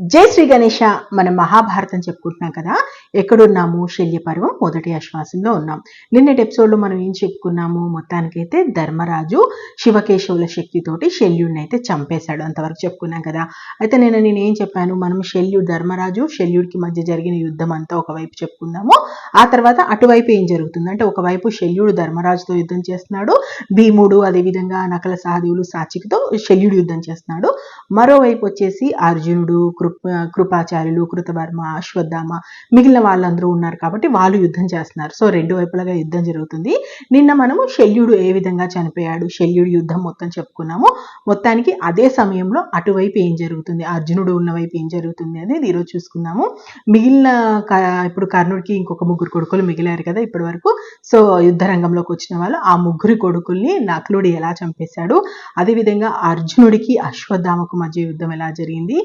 జై శ్రీ గణేష మన మహాభారతం చెప్పుకుంటున్నాం కదా. ఎక్కడున్నాము? శల్య పర్వం మొదటి ఆశ్వాసంలో ఉన్నాం. నిన్నటి ఎపిసోడ్లో మనం ఏం చెప్పుకున్నాము? మొత్తానికైతే ధర్మరాజు శివకేశవుల శక్తితోటి శల్యుడిని అయితే చంపేశాడు అంతవరకు చెప్పుకున్నాం కదా. అయితే నేను నేను ఏం చెప్పాను? మనం శల్యుడు ధర్మరాజు శల్యుడికి మధ్య జరిగిన యుద్ధం అంతా ఒకవైపు చెప్పుకున్నాము ఆ తర్వాత అటువైపు ఏం జరుగుతుంది? అంటే ఒకవైపు శల్యుడు ధర్మరాజుతో యుద్ధం చేస్తున్నాడు. భీముడు అదేవిధంగా నకల సహదేవులు సాచికతో శల్యుడు యుద్ధం చేస్తున్నాడు. మరోవైపు వచ్చేసి అర్జునుడు కృప కృపాచార్యులు కృతవర్మ అశ్వత్థామ మిగిలిన వాళ్ళందరూ ఉన్నారు కాబట్టి వాళ్ళు యుద్ధం చేస్తున్నారు. సో రెండు వైపులుగా యుద్ధం జరుగుతుంది. నిన్న మనము శల్యుడు ఏ విధంగా చనిపోయాడు శల్యుడు యుద్ధం మొత్తం చెప్పుకున్నాము. మొత్తానికి అదే సమయంలో అటువైపు ఏం జరుగుతుంది అర్జునుడు ఉన్న వైపు ఏం జరుగుతుంది అనేది ఈరోజు చూసుకున్నాము మిగిలిన ఇప్పుడు కర్ణుడికి ఇంకొక ముగ్గురు కొడుకులు మిగిలారు కదా ఇప్పటి వరకు సో యుద్ధ రంగంలోకి వచ్చిన వాళ్ళు ఆ ముగ్గురి కొడుకుల్ని నకులుడు ఎలా చంపేశాడు? అదేవిధంగా అర్జునుడికి అశ్వత్థామకు మధ్య యుద్ధం ఎలా జరిగింది?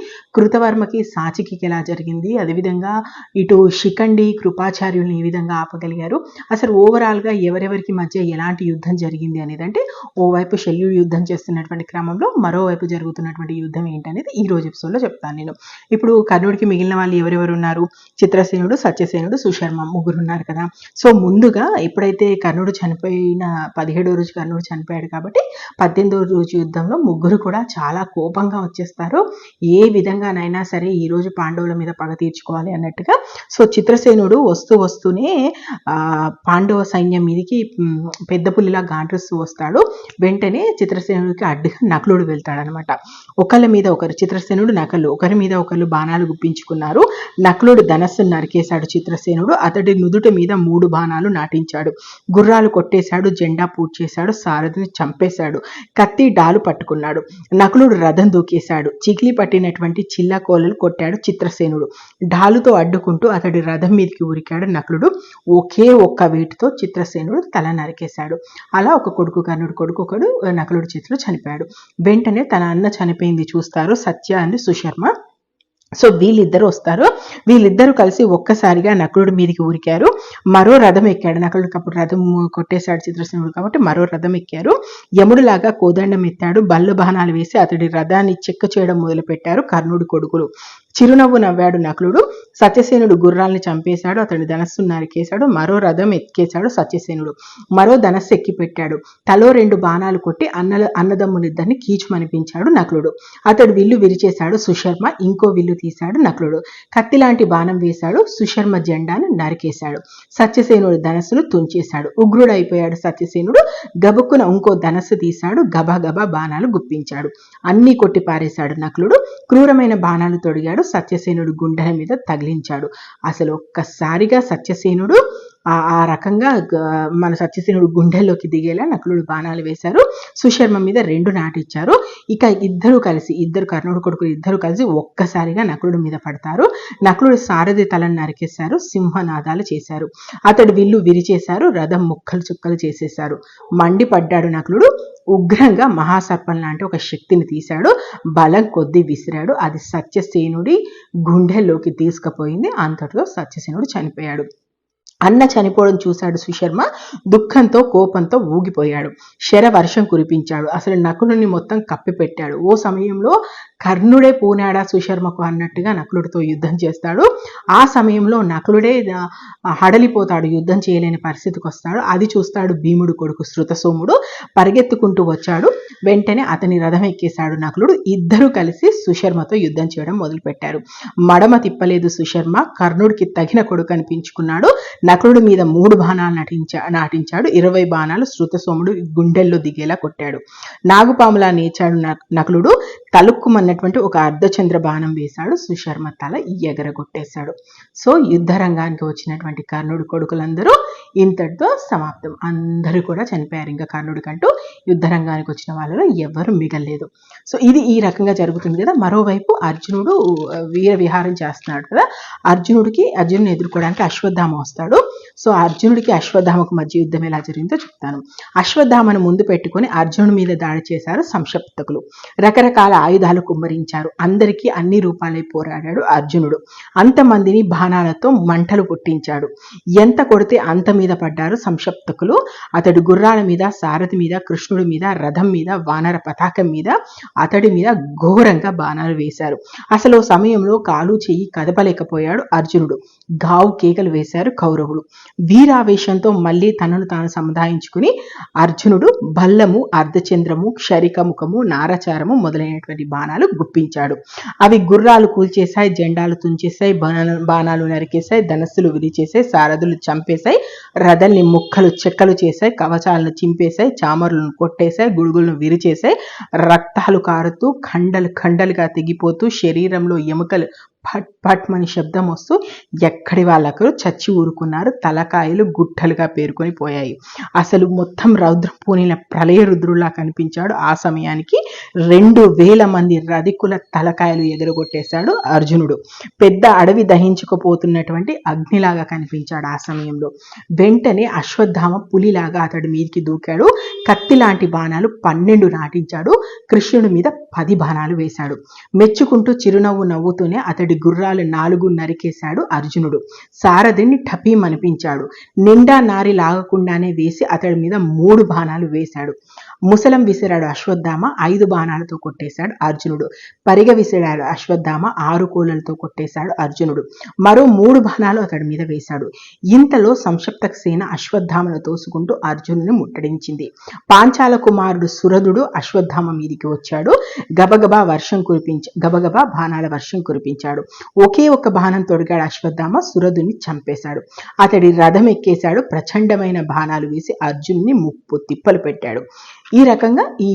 కృతవర్మకి సాచికి ఎలా జరిగింది అదేవిధంగా ఇటు శిఖండి కృపాచార్యుల్ని ఏ విధంగా ఆపగలిగారు. అసలు ఓవరాల్గా ఎవరెవరికి మధ్య ఎలాంటి యుద్ధం జరిగింది అనేది అంటే ఓవైపు శల్యుడు యుద్ధం చేస్తున్నటువంటి క్రమంలో మరోవైపు జరుగుతున్నటువంటి యుద్ధం ఏంటనేది ఈ రోజు ఎపిసోడ్లో చెప్తాను నేను. ఇప్పుడు కర్ణుడికి మిగిలిన వాళ్ళు ఎవరెవరు ఉన్నారు చిత్రసేనుడు సత్యసేనుడు సుశర్మ ముగ్గురు ఉన్నారు కదా. సో ముందుగా ఎప్పుడైతే కర్ణుడు చనిపోయిన పదిహేడో రోజు కర్ణుడు చనిపోయాడు కాబట్టి పద్దెనిమిదో రోజు యుద్ధంలో ముగ్గురు కూడా చాలా కోపంగా వచ్చేస్తారు. ఏ విధంగానైనా సరే ఈ రోజు పాండవుల మీద పగ తీర్చుకోవాలి అన్నట్టుగా సో చిత్రసేనుడు వస్తూ వస్తూనే పాండవ సైన్యం మీదకి పెద్ద పులిలా గాండ్రిస్తూ వస్తాడు. వెంటనే చిత్రసేనుడికి అడ్డుగా నకులుడు వెళ్తాడనమాట ఒకళ్ళ మీద ఒకరు చిత్రసేనుడు నకలు ఒకరి మీద ఒకరు బాణాలు గుప్పించుకున్నారు. నకులుడు ధనస్సు నరికేశాడు చిత్రసేనుడు. అతడి నుదుటి మీద మూడు బాణాలు నాటించాడు. గుర్రాలు కొట్టేశాడు జెండా పూడ్చేశాడు సారథిని చంపేశాడు కత్తి డాలు పట్టుకున్నాడు. నకులుడు రథం దూకేశాడు. చికిలి పట్టినటువంటి చిల్ల కోలలు కొట్టాడు చిత్రసేనుడు. ఢాలుతో అడ్డుకుంటూ అతడి రథం మీదకి ఉరికాడు నకులుడు. ఒకే ఒక్క వేటుతో చిత్రసేనుడు తల నరికేశాడు. అలా ఒక కొడుకు కర్ణుడు కొడుకు ఒకడు నకులుడి చేతిలో చనిపోయాడు. వెంటనే తన అన్న చనిపోయింది చూస్తారు సత్య అని సుశర్మ. సో వీళ్ళిద్దరు వస్తారు. వీళ్ళిద్దరూ కలిసి ఒక్కసారిగా నకులుడి మీదకి ఊరికారు. మరో రథం ఎక్కాడు. నకులుడికి అప్పుడు రథం కొట్టేశాడు చిత్రసేనుడు కాబట్టి మరో రథం ఎక్కారు. యముడులాగా కోదండం ఎత్తాడు. బల్లు బాణాలు వేసి అతడి రథాన్ని చెక్క చేయడం మొదలుపెట్టారు కర్ణుడి కొడుకులు. చిరునవ్వు నవ్వాడు నకులుడు. సత్యసేనుడు గుర్రాల్ని చంపేశాడు. అతడు ధనస్సు నరికేశాడు. మరో రథం ఎక్కేశాడు సత్యసేనుడు. మరో ధనస్సు ఎక్కి పెట్టాడు తలో రెండు బాణాలు కొట్టి అన్నల అన్నదమ్ములిద్దరిని కీచుమనిపించాడు నకులుడు. అతడు విల్లు విరిచేశాడు. సుశర్మ ఇంకో విల్లు తీశాడు నకులుడు. కత్తి లాంటి బాణం వేశాడు. సుశర్మ జెండాను నరికేశాడు. సత్యసేనుడు ధనస్సును తుంచేశాడు. ఉగ్రుడైపోయాడు సత్యసేనుడు. గబుక్కున ఇంకో ధనస్సు తీశాడు. గబా గబా బాణాలు గుప్పించాడు. అన్నీ కొట్టి పారేశాడు నకులుడు. క్రూరమైన బాణాలు తొడిగాడు సత్యసేనుడు గుండెల మీద తగిలించాడు. అసలు ఒక్కసారిగా సత్యసేనుడు ఆ రకంగా మన సత్యసేనుడు గుండెల్లోకి దిగేలా నకులుడు బాణాలు వేశారు. సుశర్మ మీద రెండు నాటిచ్చారు. ఇక ఇద్దరు కలిసి ఇద్దరు కర్ణుడు కొడుకులు ఇద్దరు కలిసి ఒక్కసారిగా నకులుడి మీద పడతారు. నకులుడు సారథి తలను నరికేశారు సింహనాదాలు చేశారు. అతడు విల్లు విరిచేశారు రథం ముక్కలు చుక్కలు చేసేశారు. మండిపడ్డాడు నకులుడు. ఉగ్రంగా మహాసర్పం లాంటి ఒక శక్తిని తీశాడు. బలం కొద్దీ విసిరాడు. అది సత్యసేనుడి గుండెల్లోకి తీసుకుపోయింది. అంతటితో సత్యసేనుడు చనిపోయాడు. అన్న చనిపోవడం చూశాడు సుశర్మ. దుఃఖంతో కోపంతో ఊగిపోయాడు. శర వర్షం కురిపించాడు. అసలు నకులుని మొత్తం కప్పిపెట్టాడు. ఓ సమయంలో కర్ణుడే పూనాడా సుశర్మకు అన్నట్టుగా నకులుడితో యుద్ధం చేస్తాడు. ఆ సమయంలో నకులుడే హడలిపోతాడు యుద్ధం చేయలేని పరిస్థితికి వస్తాడు. అది చూస్తాడు భీముడు కొడుకు శృతసోముడు. పరిగెత్తుకుంటూ వచ్చాడు. వెంటనే అతని రథం ఎక్కేశాడు నకులుడు. ఇద్దరు కలిసి సుశర్మతో యుద్ధం చేయడం మొదలుపెట్టారు. మడమ తిప్పలేదు సుశర్మ. కర్ణుడికి తగిన కొడుకు అనిపించుకున్నాడు. నకులుడి మీద మూడు బాణాలు నటించా నాటించాడు. ఇరవై బాణాలు శృతసోముడు గుండెల్లో దిగేలా కొట్టాడు. నాగుపాములా నేచాడు నకులుడు. తలుక్కుమన్నటువంటి ఒక అర్ధచంద్ర బాణం వేశాడు. సుశర్మ తల ఎగరగొట్టేశాడు. సో యుద్ధరంగానికి వచ్చినటువంటి కర్ణుడి కొడుకులందరూ ఇంతటితో సమాప్తం. అందరూ కూడా చనిపోయారు ఇంకా కర్ణుడికంటూ. యుద్ధరంగానికి వచ్చిన వాళ్ళలో ఎవరు మిగలేదు సో ఇది ఈ రకంగా జరుగుతుంది కదా. మరోవైపు అర్జునుడు వీర విహారం చేస్తున్నాడు కదా. అర్జునుడికి అర్జునుని ఎదుర్కోవడానికి అశ్వత్థామ వస్తాడు. సో అర్జునుడికి అశ్వత్థామకు మధ్య యుద్ధం ఎలా జరిగిందో చెప్తాను. అశ్వత్థామను ముందు పెట్టుకొని అర్జునుడి మీద దాడి చేశారు సంక్షప్తకులు రకరకాల ఆయుధాలు కుమ్మరించారు. అందరికీ అన్ని రూపాలై పోరాడాడు అర్జునుడు. అంతమందిని బాణాలతో మంటలు పుట్టించాడు ఎంత కొడితే అంత మీద పడ్డారు సంక్షప్తకులు అతడు గుర్రాల మీద సారథి మీద కృష్ణుడి మీద రథం మీద వానర పతాకం మీద అతడి మీద ఘోరంగా బాణాలు వేశారు. అసలు సమయంలో కాలు చెయ్యి కదపలేకపోయాడు అర్జునుడు. గావు కేకలు వేశారు కౌరవులు. వీరావేశంతో మళ్ళీ తనను తాను సముదాయించుకుని అర్జునుడు బల్లము అర్ధచంద్రము క్షరికముఖము నారచారము మొదలైనటువంటి బాణాలు గుప్పించాడు. అవి గుర్రాలు కూల్చేశాయి జెండాలు తుంచేశాయి బాణాలు బాణాలు నరికేశాయి ధనస్సులు విరిచేశాయి సారథులు చంపేశాయి రథల్ని ముక్కలు చెక్కలు చేశాయి కవచాలను చింపేశాయి చామరులను కొట్టేశాయి గుడుగులను విరిచేశాయి రక్తాలు కారుతూ ఖండలు ఖండలుగా తెగిపోతూ శరీరంలో ఎముకలు పట్ పట్ మని శబ్దం వస్తూ ఎక్కడి వాళ్ళకరు చచ్చి ఊరుకున్నారు తలకాయలు గుట్టలుగా పేరుకొని పోయాయి. అసలు మొత్తం రౌద్రం పూనిన ప్రళయ రుద్రులా కనిపించాడు. ఆ సమయానికి రెండు వేల మంది రధికుల తలకాయలు ఎగరగొట్టేశాడు అర్జునుడు. పెద్ద అడవి దహించుకుపోతున్నటువంటి అగ్నిలాగా కనిపించాడు ఆ సమయంలో. వెంటనే అశ్వత్థామ పులిలాగా అతడి మీదికి దూకాడు. కత్తి లాంటి బాణాలు పన్నెండు నాటించాడు. కృష్ణుడి మీద పది బాణాలు వేశాడు. మెచ్చుకుంటూ చిరునవ్వు నవ్వుతూనే అతడి గుర్రాలు నాలుగు నరికేశాడు అర్జునుడు. సారథిని టపీమనిపించాడు నిండా నారి లాగకుండానే వేసి అతడి మీద మూడు బాణాలు వేశాడు. ముసలం విసిరాడు అశ్వత్థామ ఐదు బాణాలతో కొట్టేశాడు అర్జునుడు. పరిగ విసిరాడు అశ్వత్థామ ఆరు కోలలతో కొట్టేశాడు అర్జునుడు. మరో మూడు బాణాలు అతడి మీద వేశాడు. ఇంతలో సంక్షప్త సేన అశ్వత్థామను తోసుకుంటూ అర్జునుని ముట్టడించింది. పాంచాల కుమారుడు సురధుడు అశ్వత్థామ మీదికి వచ్చాడు. గబగబా వర్షం కురిపించ గబగబా బాణాల వర్షం కురిపించాడు. ఒకే ఒక బాణం తొడిగాడు అశ్వత్థామ సురధుని చంపేశాడు. అతడి రథం ఎక్కేశాడు. ప్రచండమైన బాణాలు వేసి అర్జునుని ముప్పు తిప్పలు పెట్టాడు. ఈ రకంగా ఈ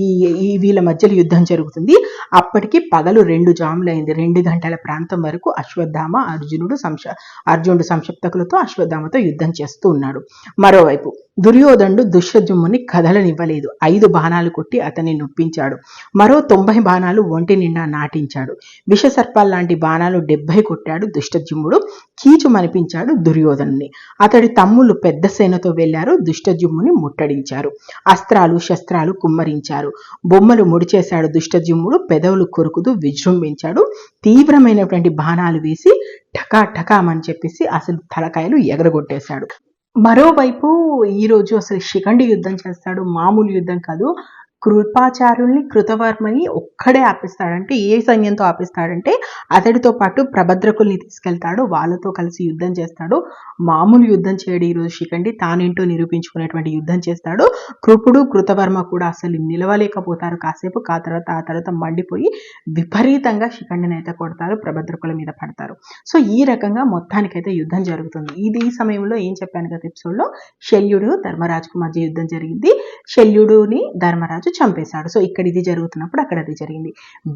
ఈ వీళ్ళ మధ్యలో యుద్ధం జరుగుతుంది. అప్పటికి పగలు రెండు జాములైంది. రెండు గంటల ప్రాంతం వరకు అశ్వత్థామ అర్జునుడు సంశ అర్జునుడు సంక్షిప్తకులతో అశ్వత్థామతో యుద్ధం చేస్తూ ఉన్నాడు. మరోవైపు దుర్యోధనుడు దుష్టజుమ్ముని కదలనివ్వలేదు. ఐదు బాణాలు కొట్టి అతన్ని నొప్పించాడు. మరో తొంభై బాణాలు ఒంటి నిండా నాటించాడు. విషసర్పాల్ లాంటి బాణాలు డెబ్బై కొట్టాడు దుష్టజుమ్ముడు. కీచు మనిపించాడు దుర్యోధనుని అతడి తమ్ముళ్ళు పెద్ద సేనతో వెళ్ళారు. దుష్టజుమ్ముని ముట్టడించారు. అస్త్రాలు శస్త్రాలు కుమ్మరించారు. బొమ్మలు ముడిచేశాడు దుష్టజుమ్ముడు పెదవులు కొరుకుతూ విజృంభించాడు. తీవ్రమైనటువంటి బాణాలు వేసి ఠకా ఠకామని చెప్పేసి అసలు తలకాయలు ఎగరగొట్టేశాడు. మరోవైపు ఈరోజు అసలు శిఖండి యుద్ధం చేస్తాడు మామూలు యుద్ధం కాదు. కృపాచార్యుల్ని కృతవర్మని ఒక్కడే ఆపిస్తాడంటే ఏ సైన్యంతో ఆపిస్తాడంటే అతడితో పాటు ప్రభద్రకుల్ని తీసుకెళ్తాడు వాళ్ళతో కలిసి యుద్ధం చేస్తాడు. మామూలు యుద్ధం చేయడు ఈరోజు శిఖండి తానేంటో నిరూపించుకునేటువంటి యుద్ధం చేస్తాడు. కృపుడు కృతవర్మ కూడా అసలు నిలవలేకపోతారు కాసేపు ఆ తర్వాత ఆ తర్వాత మండిపోయి విపరీతంగా శిఖండిని అయితే కొడతారు ప్రభద్రకుల మీద పడతారు. సో ఈ రకంగా మొత్తానికైతే యుద్ధం జరుగుతుంది. ఇది ఈ సమయంలో ఏం చెప్పాను కదా ఎపిసోడ్లో? శల్యుడు ధర్మరాజుకు మధ్య యుద్ధం జరిగింది. శల్యుడుని ధర్మరాజు చంపేశాడు. సో ఇక్కడ ఇది జరుగుతున్నప్పుడు అక్కడ అది జరిగింది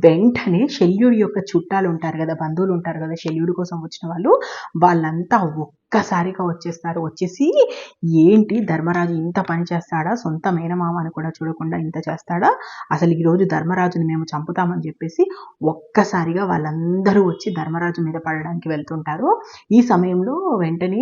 వెంటనే శల్యుడి యొక్క చుట్టాలు ఉంటారు కదా బంధువులు ఉంటారు కదా శల్యుడి కోసం వచ్చిన వాళ్ళు వాళ్ళంతా ఒక్కసారిగా వచ్చేస్తారు. వచ్చేసి ఏంటి ధర్మరాజు ఇంత పని చేస్తాడా? సొంత మేనమామని కూడా చూడకుండా ఇంత చేస్తాడా? అసలు ఈరోజు ధర్మరాజుని మేము చంపుతామని చెప్పేసి ఒక్కసారిగా వాళ్ళందరూ వచ్చి ధర్మరాజు మీద పడడానికి వెళ్తుంటారు. ఈ సమయంలో వెంటనే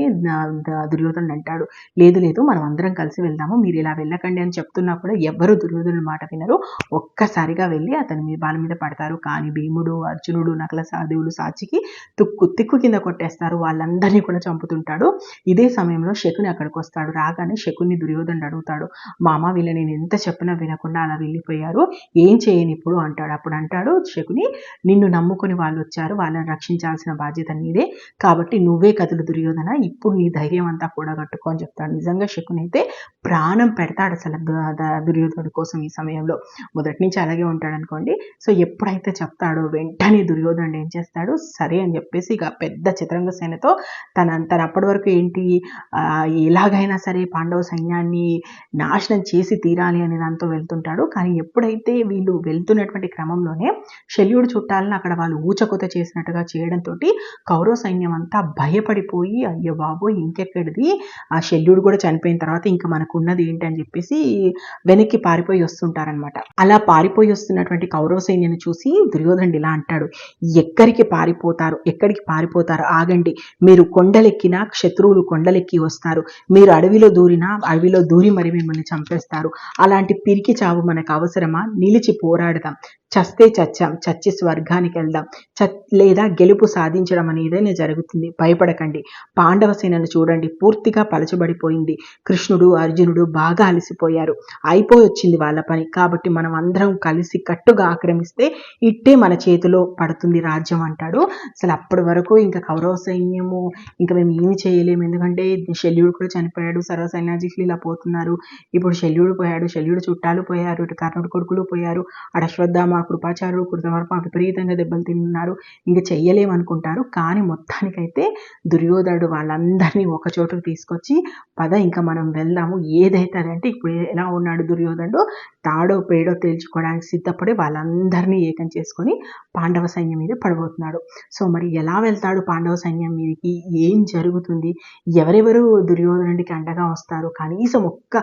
దుర్యోధనుడు అంటాడు లేదు లేదు మనం అందరం కలిసి వెళ్దాము. మీరు ఇలా వెళ్ళకండి అని చెప్తున్నా కూడా ఎవరు దుర్యోధనుడి మాట వినరు. ఒక్కసారిగా వెళ్ళి అతని మీద బాల మీద పడతారు. కానీ భీముడు అర్జునుడు నకల సహదేవులు సాచికి తుక్కు తిక్కు కింద కొట్టేస్తారు. వాళ్ళందరినీ కూడా చంపుతుంటాడు. ఇదే సమయంలో శకుని అక్కడికి వస్తాడు. రాగానే శకుని దుర్యోధనుడు అడుగుతాడు. మామ వీళ్ళ నేను ఎంత చెప్పినా వినకుండా అలా వెళ్ళిపోయారు. ఏం చేయని ఇప్పుడు? అంటాడు. అప్పుడు అంటాడు శకుని నిన్ను నమ్ముకొని వాళ్ళు వచ్చారు. వాళ్ళని రక్షించాల్సిన బాధ్యత నీదే. కాబట్టి నువ్వే కథలు దుర్యోధన. ఇప్పుడు నీ ధైర్యం అంతా కూడా కట్టుకొని చెప్తాడు. నిజంగా శకుని అయితే ప్రాణం పెడతాడు అసలు దుర్యోధనుడి కోసం ఈ సమయంలో మొదటి నుంచి అలాగే ఉంటాడు అనుకోండి సో ఎప్పుడైతే చెప్తాడో వెంటనే దుర్యోధనుడు ఏం చేస్తాడు? సరే అని చెప్పేసి ఇక పెద్ద చిత్రంగ సేనతో తన తన అప్పటి వరకు ఏంటి ఆ, ఎలాగైనా సరే పాండవ సైన్యాన్ని నాశనం చేసి తీరాలి అనే దాంతో వెళ్తుంటాడు. కానీ ఎప్పుడైతే వీళ్ళు వెళ్తున్నటువంటి క్రమంలోనే శల్యుడు చుట్టాలను అక్కడ వాళ్ళు ఊచకొత చేసినట్టుగా చేయడంతో కౌరవ సైన్యం అంతా భయపడిపోయి అయ్యో బాబు ఇంకెక్కడిది? ఆ శల్యుడు కూడా చనిపోయిన తర్వాత ఇంకా మనకు ఉన్నది ఏంటి అని చెప్పేసి వెనక్కి పారిపోయి వస్తుంటారనమాట అలా పారిపోయి వస్తున్నటువంటి కౌరవ సైన్యాన్ని చూసి దుర్యోధనుడు ఇలా అంటాడు ఎక్కడికి పారిపోతారు? ఎక్కడికి పారిపోతారు? ఆగండి. మీరు కొండలెక్కినా శత్రువులు కొండలెక్కి వస్తారు. మీరు అడవిలో దూరినా అడవిలో దూరి మరి మిమ్మల్ని చంపేస్తారు. అలాంటి పిరికి చావు మనకు అవసరమా? నిలిచి పోరాడదాం. చస్తే చచ్చాం చచ్చి స్వర్గానికి వెళ్దాం చ లేదా గెలుపు సాధించడం అనేదైనా జరుగుతుంది. భయపడకండి. పాండవ సేనను చూడండి. పూర్తిగా పలచబడిపోయింది. కృష్ణుడు అర్జునుడు బాగా అలసిపోయారు. అయిపోయొచ్చింది వాళ్ళ పని. కాబట్టి మనం అందరం కలిసి కట్టుగా ఆక్రమిస్తే ఇట్టే మన చేతిలో పడుతుంది రాజ్యం అంటాడు. అసలు అప్పటి వరకు ఇంకా కౌరవ సైన్యము ఇంకా మేము ఏమి చేయలేము. ఎందుకంటే శల్యుడు కూడా చనిపోయాడు. సర్వ సైన్యాధికులు ఇలా పోతున్నారు. ఇప్పుడు శల్యుడు పోయాడు. శల్యుడు చుట్టాలు పోయారు. ఇటు కర్ణుడు కొడుకులు పోయారు. అటు అశ్వత్థామ కృపాచారుడు కృతవర్మ విపరీతంగా దెబ్బలు తిన్నారు. ఇంకా చెయ్యలేమనుకుంటారు. కానీ మొత్తానికైతే దుర్యోధనుడు వాళ్ళందరినీ ఒక చోటుకు తీసుకొచ్చి పద ఇంకా మనం వెళ్దాము. ఏదైతే అదంటే ఇప్పుడు ఎలా ఉన్నాడు దుర్యోధనుడు? తాడో పేడో తేల్చుకోవడానికి సిద్ధపడి వాళ్ళందరినీ ఏకం చేసుకొని పాండవ సైన్యం మీద పడబోతున్నాడు. సో మరి ఎలా వెళ్తాడు పాండవ సైన్యం మీదకి? ఏం జరుగుతుంది? ఎవరెవరు దుర్యోధనుడికి అండగా వస్తారు? కనీసం ఒక్క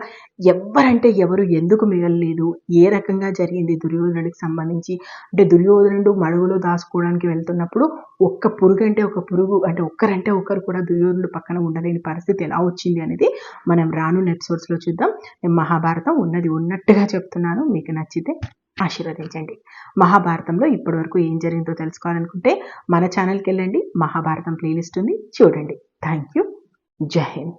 ఎవరంటే ఎవరు ఎందుకు మిగలలేదు? ఏ రకంగా జరిగింది దుర్యోధనుడికి సంబంధించి? అంటే దుర్యోధనుడు మడుగులో దాచుకోవడానికి వెళ్తున్నప్పుడు ఒక్క పురుగు అంటే ఒక పురుగు అంటే ఒక్కరంటే ఒకరు కూడా దుర్యోధనుడు పక్కన ఉండలేని పరిస్థితి ఎలా వచ్చింది అనేది మనం రానున్న ఎపిసోడ్స్లో చూద్దాం. మహాభారతం ఉన్నది ఉన్నట్టుగా చెప్తున్నాను మీకు నచ్చితే ఆశీర్వదించండి. మహాభారతంలో ఇప్పటి వరకు ఏం జరిగిందో తెలుసుకోవాలనుకుంటే మన ఛానల్కి వెళ్ళండి. మహాభారతం ప్లేలిస్ట్ ఉంది. చూడండి. థ్యాంక్ యూ జై హింద్.